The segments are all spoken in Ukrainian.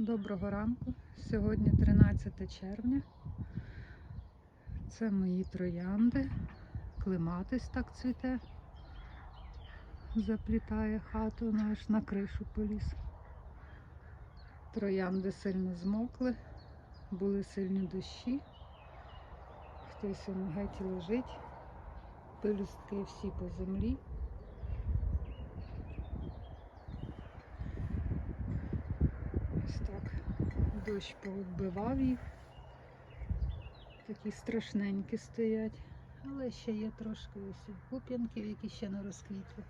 Доброго ранку. Сьогодні 13 червня. Це мої троянди. Клематис так цвіте. Заплітає хату, аж на кришу поліз. Троянди сильно змокли, були сильні дощі. Хтось геть лежить. Пелюстки всі по землі. Ось так. Дощ повбивав їх. Такі страшненькі стоять. Але ще є трошки ось пуп'янків, які ще не розквітли.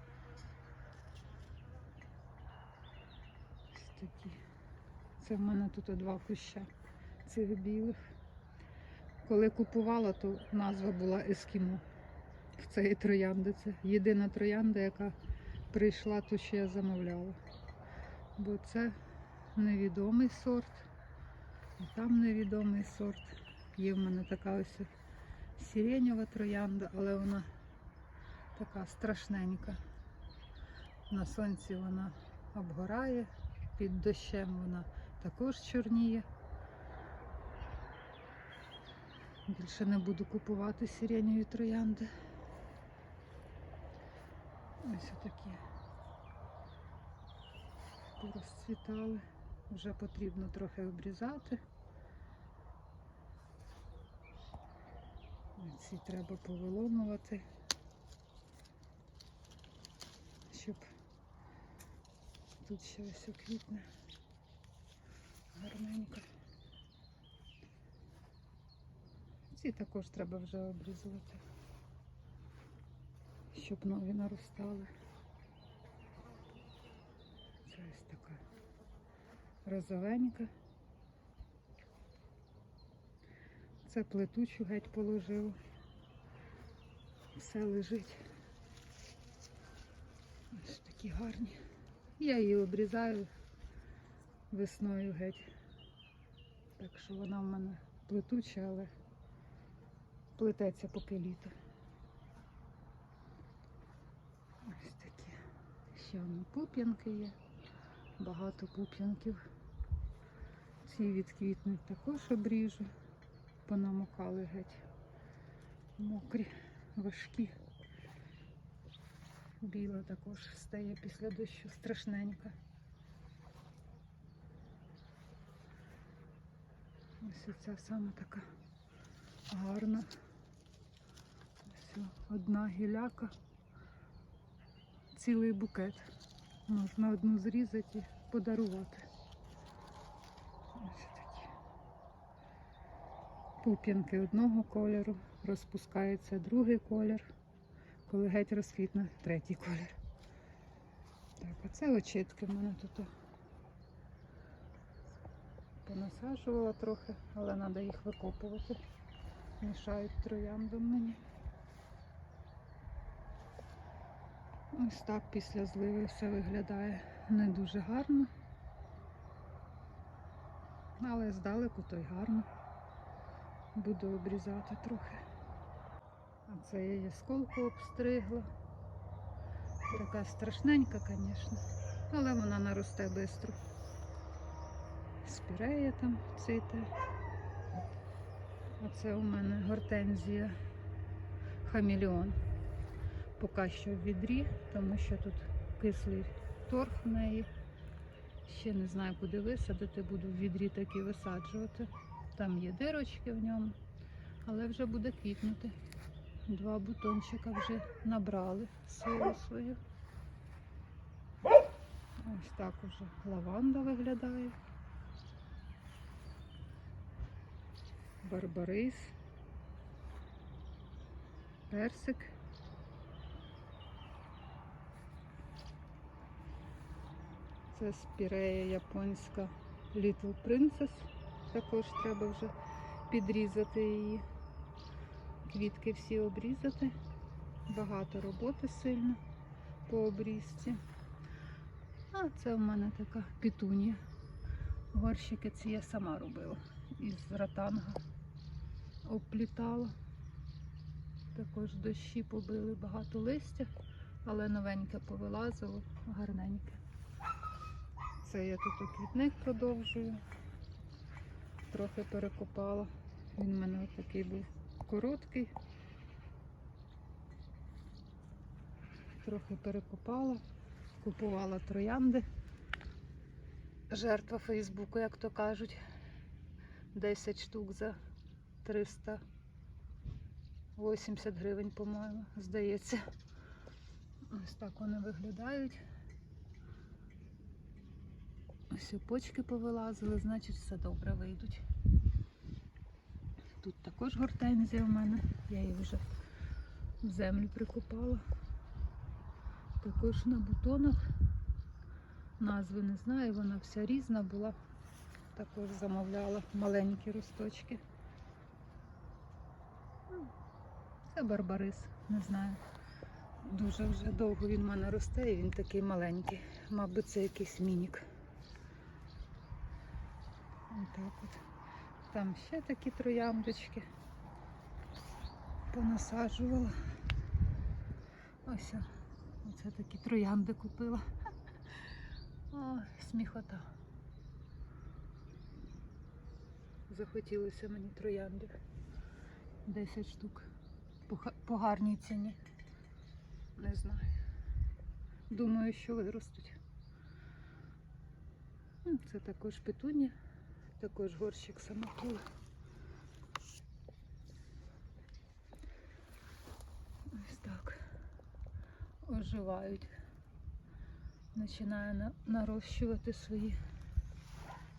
Ось такі. Це в мене тут два куща цих білих. Коли купувала, то назва була Ескімо. В цієї троянди. Це єдина троянда, яка прийшла, ту, що я замовляла. Бо це невідомий сорт, там невідомий сорт. Є в мене така ось сиренєва троянда, але вона така страшненька. На сонці вона обгорає, під дощем вона також чорніє. Більше не буду купувати сиренєві троянди. Ось отакі порозцвітали. Вже потрібно трохи обрізати. Ці треба повиломувати, щоб тут ще ось квітне гарненько. Ці також треба вже обрізувати, щоб нові наростали. Це ось така розовенька. Це плетучу геть положив. Все лежить. Ось такі гарні. Я її обрізаю весною геть. Так що вона в мене плетуча, але плететься поки літо. Ось такі. Ще воно пуп'янки є. Багато пуп'янків. Ці відквітнуть також обріжу. Понамокали геть. Мокрі, важкі. Біла також стає після дощу страшненька. Ось ця саме така гарна. Ось одна гіляка, цілий букет. Можна одну зрізати і подарувати. Ось такі. Пуп'янки одного кольору, розпускається другий колір, коли геть розквітне третій колір. Так, а це очітки в мене тут. Понасаджувала трохи, але треба їх викопувати. Мішають трояндам мені. Ось так після зливи все виглядає не дуже гарно. Але здалеку то й гарно. Буду обрізати трохи. А це я ясколку обстригла. Така страшненька, звісно, але вона наросте швидко. Спірея там цвіте. А це у мене гортензія хамелеон. Поки що в відрі, тому що тут кислий торф в неї. Ще не знаю, куди висадити, буду в відрі такі висаджувати. Там є дирочки в ньому, але вже буде квітнути. Два бутончика вже набрали силу свою. Ось так уже лаванда виглядає. Барбарис. Персик. Це спірея японська Little Princess. Також треба вже підрізати її. Квітки всі обрізати. Багато роботи сильно по обрізці. А це в мене така пітунія. Горщики ці я сама робила із ратанга. Обплітала. Також дощі побили багато листя, але новеньке повилазило, гарненьке. Це я тут квітник продовжую. Трохи перекопала. Він в мене такий був короткий. Трохи перекопала, купувала троянди. Жертва Фейсбуку, як то кажуть. 10 штук за 380 гривень, по-моєму, здається. Ось так вони виглядають. Ось почки повилазили, значить все добре вийдуть. Тут також гортензія в мене, я її вже в землю прикопала. Також на бутонах. Назви не знаю, вона вся різна була. Також замовляла маленькі росточки. Ну, Це барбарис, не знаю. Дуже вже довго він в мене росте і він такий маленький. Мабуть, це якийсь мінік. Отак от. Там ще такі трояндочки. Понасаджувала. Ось. Оце такі троянди купила. О, сміхота. Захотілося мені троянди. 10 штук. По, по гарній ціні. Не знаю. Думаю, що виростуть. Це також петунія, також горщик самотула. Ось так. Оживають. Починаю нарощувати свої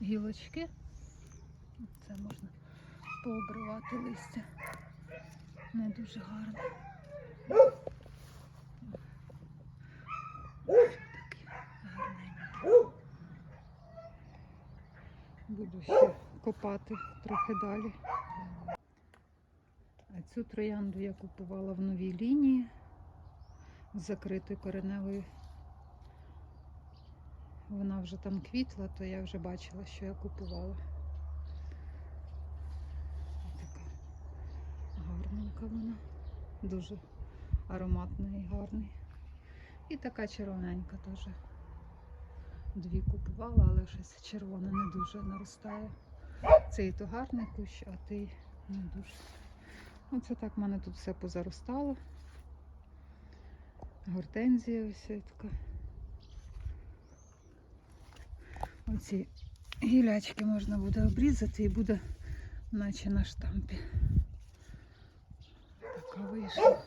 гілочки. Це можна пообривати листя. Не дуже гарно. Такі гарненькі. Буду ще копати трохи далі. А цю троянду я купувала в новій лінії з закритою кореневою. Вона вже там квітла, то я вже бачила, що я купувала. Така гарненька вона. Дуже ароматний і гарний. І така червоненька теж. Дві купувала, але щось червона не дуже наростає. Цей то гарний кущ, а той не дуже. Оце так в мене тут все позаростало. Гортензія ось така. Оці гілячки можна буде обрізати і буде наче на штампі. Така вийшла.